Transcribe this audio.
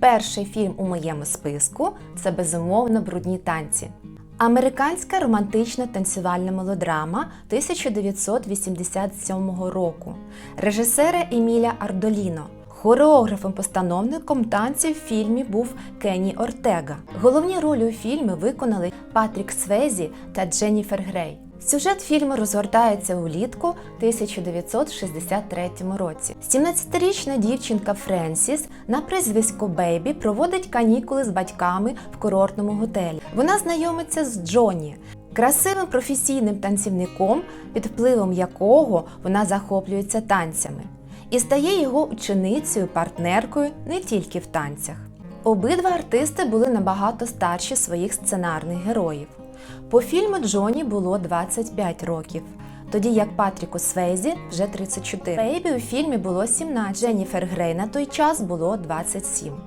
Перший фільм у моєму списку це безумовно брудні танці. Американська романтична танцювальна мелодрама 1987 року режисера Еміля Ардоліно. Хореографом-постановником танців в фільмі був Кенні Ортега. Головні ролі у фільмі виконали Патрік Свезі та Дженніфер Грей. Сюжет фільму розгортається улітку 1963 році. 17-річна дівчинка Френсіс на прізвисько Бейбі проводить канікули з батьками в курортному готелі. Вона знайомиться з Джонні, красивим професійним танцівником, під впливом якого вона захоплюється танцями, і стає його ученицею, партнеркою не тільки в танцях. Обидва артисти були набагато старші своїх сценарних героїв. По фільму Джоні було 25 років, тоді як Патріку Свейзі вже 34. Бейбі у фільмі було 17, Дженніфер Грей на той час було 27.